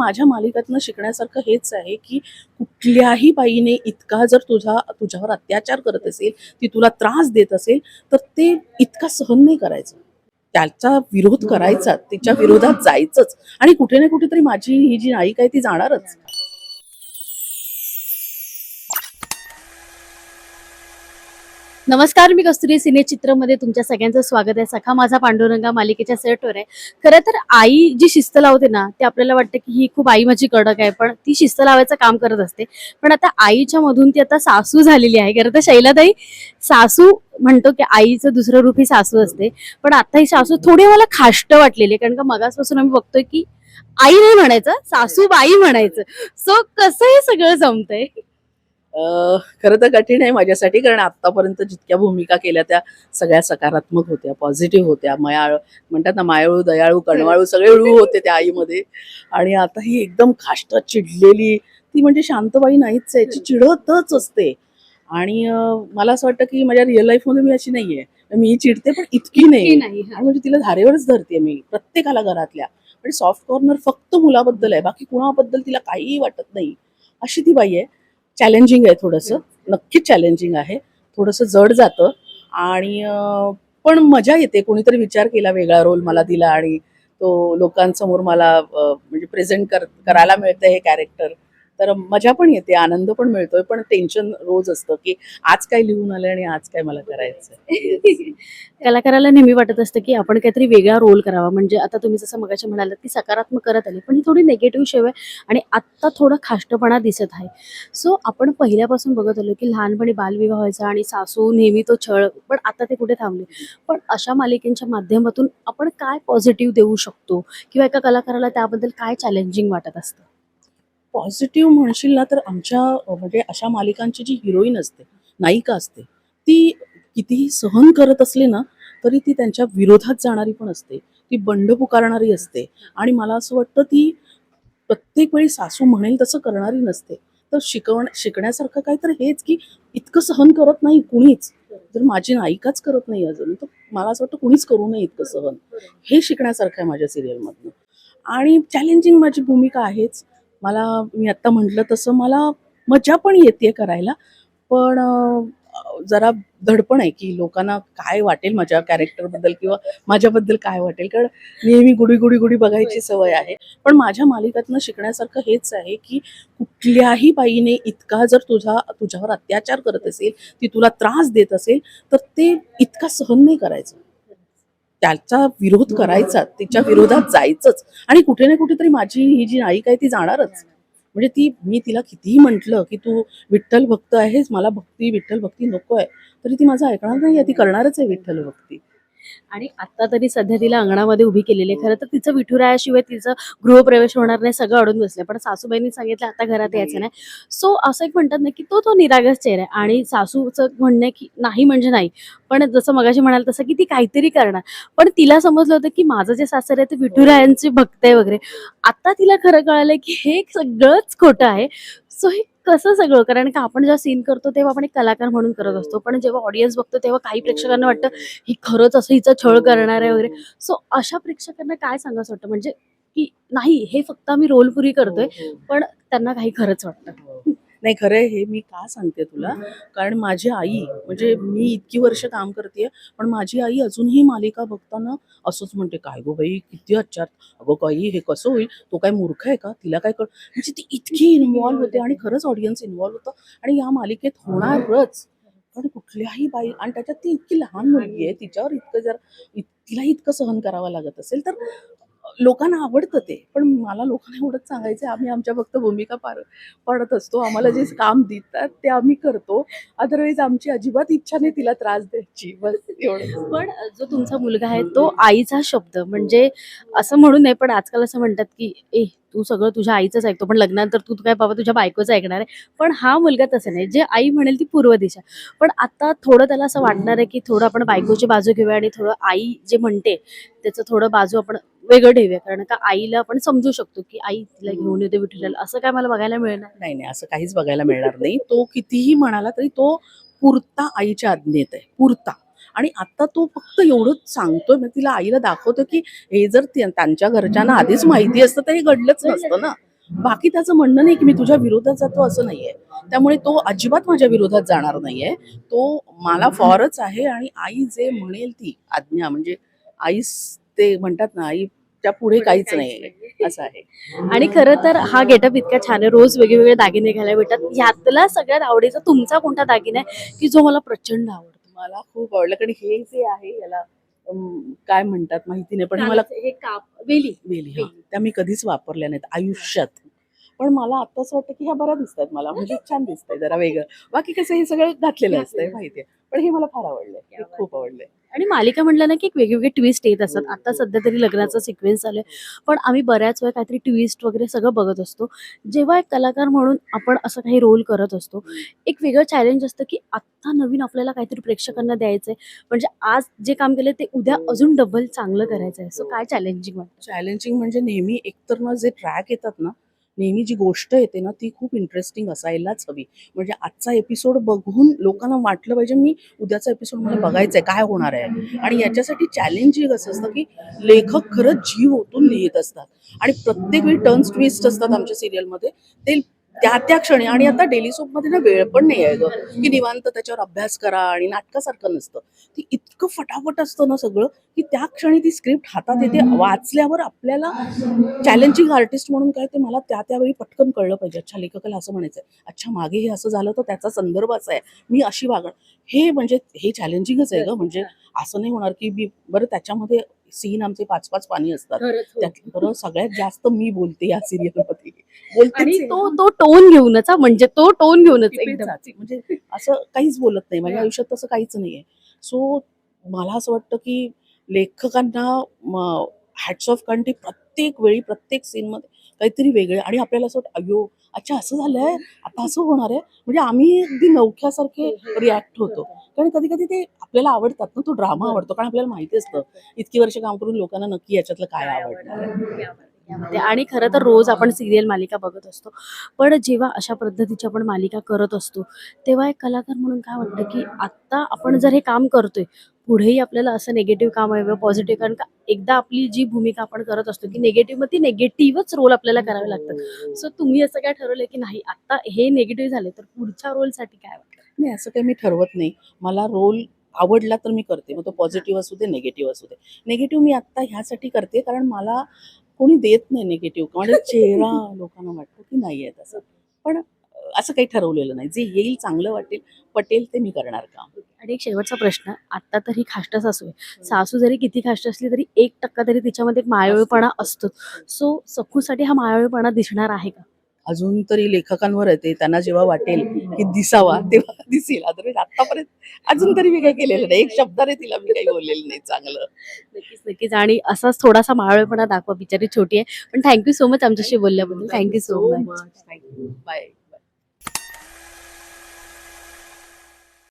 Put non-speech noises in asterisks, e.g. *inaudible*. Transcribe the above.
माझ्या मालिकातनं शिकण्यासारखं हेच आहे की कुठल्याही बाईने इतका जर तुझा तुझ्यावर अत्याचार करत असेल ती तुला त्रास देत असेल तर ते इतका सहन नाही करायचं. त्याचा विरोध करायचा तिच्या विरोधात जायचंच. आणि कुठे ना कुठेतरी माझी ही जी नायिका आहे ती जाणारच. नमस्कार मी कस्तुरी सिने चित्रमध्ये तुमच्या सगळ्यांचं स्वागत आहे. सखा माझा पांडुरंगा मालिकेच्या सेटवर आहे. खरं तर आई जी शिस्त लावते ना ते आपल्याला वाटतं की ही खूप आई माझी कडक आहे पण ती शिस्त लावायचं काम करत असते. पण आता आईच्या मधून ती आता सासू झालेली आहे. खरं तर शैलाताई सासू म्हणतो की आईचं दुसरं रूप ही सासू असते. पण आता ही सासू थोडी मला खाष्ट वाटलेली आहे कारण का मगासपासून आम्ही बघतोय की आई नाही म्हणायचं सासूबाई म्हणायचं. सो कसं हे सगळं जमतंय? खरं तर कठीण आहे माझ्यासाठी कारण आतापर्यंत जितक्या भूमिका केल्या त्या सगळ्या सकारात्मक होत्या पॉझिटिव्ह होत्या. मयाळ म्हणतात ना मायाळू दयाळू कणवाळू सगळे ळू होते त्या आईमध्ये. आणि आता ही एकदम खाष्ट चिडलेली ती म्हणजे शांतबाई नाहीच आहे चिडतच असते. आणि मला असं वाटतं की माझ्या रिअल लाईफमध्ये मी अशी नाहीये. मी चिडते पण इतकी नाही. म्हणजे तिला धारेवरच धरते मी प्रत्येकाला घरातल्या. पण सॉफ्ट कॉर्नर फक्त मुलाबद्दल आहे बाकी कुणाबद्दल तिला काहीही वाटत नाही. अशी ती बाई आहे. चॅलेंजिंग आहे थोडंसं. नक्कीच चॅलेंजिंग आहे. थोडंसं जड जातं. आणि पण मजा येते. कोणीतरी विचार केला वेगळा रोल मला दिला आणि तो लोकांसमोर मला म्हणजे प्रेझेंट कर करायला मिळतं हे कॅरेक्टर तर मजा पण येते आनंद पण मिळतोय पण टेन्शन रोज असतं की आज काय लिहून आलं आणि आज काय मला करायचं *laughs* कलाकाराला नेहमी वाटत असतं की आपण काहीतरी वेगळा रोल करावा. म्हणजे आता तुम्ही जसं मगाशी म्हणालात की सकारात्मक करत आली पण ही थोडी नेगेटिव्ह शेव आहे आणि आत्ता थोडा खाष्टपणा दिसत आहे. सो आपण पहिल्यापासून बघत आलो की लहानपणी बालविवाह व्हायचा आणि सासू नेहमी तो छळ पण आता ते कुठे थांबले? पण अशा मालिकेंच्या माध्यमातून आपण काय पॉझिटिव्ह देऊ शकतो? किंवा एका कलाकाराला त्याबद्दल काय चॅलेंजिंग वाटत असतं? पॉझिटिव्ह म्हणशील ना तर आमच्या म्हणजे अशा मालिकांची जी हिरोईन असते नायिका असते ती कितीही सहन करत असली ना तरी ती त्यांच्या विरोधात जाणारी पण असते ती बंड पुकारणारी असते. आणि मला असं वाटतं ती प्रत्येक वेळी सासू म्हणेल तसं करणारी नसते. तर शिकवण शिकण्यासारखं काय तर हेच की इतकं सहन करत नाही कुणीच. जर माझी नायिकाच करत नाही अजून तर मला असं वाटतं कुणीच करू नये इतकं सहन. हे शिकण्यासारखं आहे माझ्या सिरियलमधनं आणि चॅलेंजिंग माझी भूमिका आहेच. मला मी आत्ता म्हटलं तसं मला मजा पण येते करायला पण जरा धडपण आहे की लोकांना काय वाटेल माझ्या कॅरेक्टरबद्दल किंवा माझ्याबद्दल काय वाटेल कारण नेहमी गुडी गुडी गुडी बघायची सवय आहे. पण माझ्या मालिकातनं शिकण्यासारखं हेच आहे की कुठल्याही बाईने इतका जर तुझा तुझ्यावर अत्याचार करत असेल ती तुला त्रास देत असेल तर ते इतका सहन नाही करायचं. त्याचा विरोध करायचा तिच्या विरोधात जायचंच. आणि कुठे ना कुठेतरी माझी ही जी नायिका आहे ती जाणारच. म्हणजे ती मी तिला कितीही म्हंटल की तू विठ्ठल भक्त आहेस मला भक्ती विठ्ठल भक्ती नको आहे. तरी ती माझं ऐकणार नाही ती करणारच आहे विठ्ठल भक्ती. आणि आता तरी सध्या तिला अंगणामध्ये उभी केलेली आहे. खरं तर तिचं विठुरायाशिवाय तिचं गृहप्रवेश होणार नाही सगळं अडून बसलं पण सासूबाईंनी सांगितलं आता घरात यायचं नाही. सो असं एक म्हणतात ना की तो तो निरागस चेहरा आहे. आणि सासूचं म्हणणं की नाही म्हणजे नाही. पण जसं मगाशी म्हणाल तसं की ती काहीतरी करणार. पण तिला समजलं होतं की माझं जे सासर आहे ते विठुरायांचे भक्त आहे वगैरे. आता तिला खरं कळालंय की हे सगळंच खोटं आहे. सो हे कसं सगळं? कारण का आपण जेव्हा सीन करतो तेव्हा आपण एक कलाकार म्हणून करत असतो. पण जेव्हा ऑडियन्स बघतो तेव्हा काही प्रेक्षकांना वाटतं ही खरंच असं हिचा छळ करणार आहे वगैरे. सो अशा प्रेक्षकांना काय सांगायचं वाटतं? म्हणजे की नाही हे फक्त आम्ही रोल पुरी करतोय. पण त्यांना काही खरंच वाटतं. नाही खरं आहे हे मी का सांगते तुला? कारण माझी आई म्हणजे मी इतकी वर्ष काम करते पण माझी आई अजूनही मालिका बघताना असंच म्हणते काय गो बाई किती अच्छा अगं काही हे कसं होईल? तो काय मूर्ख आहे का? तिला काय कळ म्हणजे ती इतकी इन्व्हॉल्व्ह होते आणि खरंच ऑडियन्स इन्व्हॉल्व्ह होतं आणि या मालिकेत होणारच. कारण कुठल्याही बाई आणि त्याच्यात ती इतकी लहान मुलगी आहे तिच्यावर इतकं जर इत- तिला इतकं सहन करावं लागत असेल तर लोकांना आवडतं ते पण मला लोकांना एवढंच सांगायचं आम्ही आमच्या फक्त भूमिका पार पडत असतो आम्हाला जे काम देतात ते आम्ही करतो अदरवाईज आमची अजिबात इच्छा नाही तिला त्रास द्यायची बस एवढं. पण जो तुमचा मुलगा आहे तो आईचा शब्द म्हणजे असं म्हणून नये पण आजकाल असं म्हणतात की ए तू सगळं तुझ्या आईचंच ऐकतो पण लग्नानंतर तू काय बाबा तुझ्या बायकोचं ऐकणार आहे. पण हा मुलगा तसं नाही जे आई म्हणेल ती पूर्व दिशा. पण आता थोडं त्याला असं वाटणार आहे की थोडं आपण बायकोची बाजू घेऊया आणि थोडं आई जे म्हणते त्याचं थोडं बाजू आपण वेगळं ठेवूया. कारण का आईला आपण समजू शकतो की आई तिला घेऊन येते विठुराला असं काय मला बघायला मिळणार? नाही नाही असं काहीच बघायला मिळणार नाही. तो कितीही म्हणाला तरी तो पुरता आईच्या आज्ञेत आहे. पुरता. आणि आता तो फक्त एवढंच सांगतोय. म्हणजे तिला आईला दाखवतो की हे जर त्या- त्यांच्या घरच्यांना आधीच माहिती असतं तर हे घडलंच नसतं ना. बाकी त्याचं म्हणणं नाही की मी तुझ्या विरोधात जातो असं नाहीये. त्यामुळे तो अजिबात माझ्या विरोधात जाणार नाहीये. तो मला फॉरच आहे आणि आई जे म्हणेल ती आज्ञा म्हणजे आईस ते म्हणतात ना आईच्या पुढे काहीच नाही. असं आहे. आणि खरं तर हा गेटअप इतका छान आहे. रोज वेगवेगळे दागिने घालायला भेटतात. यातला सगळ्यात आवडीचा तुमचा कोणता दागिना आहे? की जो मला प्रचंड आवडतो. मला खूप आवडलं. कारण हे जे आहे याला काय म्हणतात माहिती नाही पण मला हे काप वेली. वेली हा. त्या मी कधीच वापरल्या नाहीत. आयुष्यात. पण मला आता असं वाटतं की ह्या बऱ्या दिसतात मला. म्हणजे छान दिसतंय जरा वेगळं. बाकी कसं हे सगळं घातलेलं असतंय माहितीये पण हे मला फार आवडलंय. हे खूप आवडलंय. आणि मालिका म्हटलं ना की एक वेगवेगळे ट्विस्ट येत असतात. आता सध्या तरी लग्नाचा सिक्वेन्स आलाय. पण आम्ही बऱ्याच वेळा काहीतरी ट्विस्ट वगैरे सगळं बघत असतो. जेव्हा एक कलाकार म्हणून आपण असं काही रोल करत असतो एक वेगळं चॅलेंज असतं की आत्ता नवीन आपल्याला काहीतरी प्रेक्षकांना द्यायचंय. म्हणजे आज जे काम केलं ते उद्या अजून डबल चांगलं करायचं आहे सो काय चॅलेंजिंग वाटतं? चॅलेंजिंग म्हणजे नेहमी एकतर ना जे ट्रॅक येतात ना नेहमी जी गोष्ट येते ना ती खूप इंटरेस्टिंग असायलाच हवी. म्हणजे आजचा एपिसोड बघून लोकांना वाटलं पाहिजे मी उद्याचा एपिसोड मला बघायचा आहे काय होणार आहे? आणि याच्यासाठी चॅलेंजिंग असं असतं की लेखक खरंच जीव ओतून लिहित असतात. आणि प्रत्येक वेळी टर्न्स ट्विस्ट असतात आमच्या सिरियलमध्ये ते त्या त्या क्षणी. आणि आता डेली सोपमध्ये ना वेळ पण नाही आहे ग. की निवांत त्याच्यावर अभ्यास करा आणि नाटकासारखं नसतं. ती इतकं फटाफट असतं ना सगळं की त्या क्षणी ती स्क्रिप्ट हातात येते. वाचल्यावर आपल्याला चॅलेंजिंग आर्टिस्ट म्हणून काय ते मला त्या त्यावेळी पटकन कळलं पाहिजे. अच्छा लेखकाला असं म्हणायचं अच्छा मागे हे असं झालं तर त्याचा संदर्भ असा आहे. मी अशी वागण. हे म्हणजे हे चॅलेंजिंगच आहे ग. म्हणजे असं नाही होणार की मी बरं त्याच्यामध्ये सीन आमचे पाच पाच पाणी असतात. त्यात बरं सगळ्यात जास्त मी बोलते या सिरियलमध्ये *laughs* आणि बोलते तो तो टोन घेऊनच हा, म्हणजे तो टोन घेऊनच म्हणजे असं काहीच बोलत नाही. माझ्या आयुष्यात तसं काहीच नाहीये. सो मला असं वाटतं की लेखकांना हॅट्स ऑफ कारण ते प्रत्येक वेळी प्रत्येक सीनमध्ये काहीतरी वेगळे आणि आपल्याला असं वाटतं अयो अच्छा असं झालंय? आता असं होणार आहे? म्हणजे आम्ही अगदी नवख्यासारखे रिॲक्ट होतो. कारण कधी कधी ते आपल्याला आवडतात ना तो ड्रामा आवडतो. कारण आपल्याला माहिती असतं इतकी वर्ष काम करून लोकांना नक्की याच्यातलं काय आवडणार आहे. आणि खरं तर रोज आपण सिरियल मालिका बघत असतो. पण जेव्हा अशा पद्धतीची आपण मालिका करत असतो तेव्हा एक कलाकार म्हणून काय वाटतं की आत्ता आपण जर हे काम करतोय पुढेही आपल्याला असं निगेटिव्ह काम हवं पॉझिटिव्ह कारण का एकदा आपली जी भूमिका आपण करत असतो की निगेटिव्ह मग ती निगेटिव्हच रोल आपल्याला करावे लागतात. सो तुम्ही असं काय ठरवलं की नाही आता हे निगेटिव्ह झाले तर पुढच्या रोलसाठी काय वाटतं? नाही असं काही मी ठरवत नाही. मला रोल आवडला तर मी करते. मग तो पॉझिटिव्ह असू दे निगेटिव्ह असू दे. निगेटिव्ह मी आत्ता ह्यासाठी करते कारण मला कोणी देत नाही निगेटिव्ह म्हणजे चेहरा *laughs* लोकांना वाटतो की नाही आहे तसं. पण असं काही ठरवलेलं नाही. जे येईल चांगलं वाटेल पटेल ते मी करणार काम. आणि एक शेवटचा प्रश्न. आता तर ही खाष्ट सासू आहे. सासू जरी किती खाष्ट असली तरी एक टक्का तरी तिच्यामध्ये एक मायाळूपणा असतो सो सखूसाठी हा मायाळूपणा दिसणार आहे का? अजून तरी लेखकांवर आहे ते त्यांना जेव्हा वाटेल की दिसावा तेव्हा दिसेल. अदरवाईज आतापर्यंत अजून तरी मी काही केलेलं नाही. एक शब्दाने तिला मी काही बोललेलं नाही चांगलं. नक्कीच नक्कीच. आणि असाच थोडासा मायाळूपणा दाखवा बिचारी छोटी आहे. पण थँक्यू सो मच आमच्याशी बोलल्याबद्दल. Thank you so much thank you bye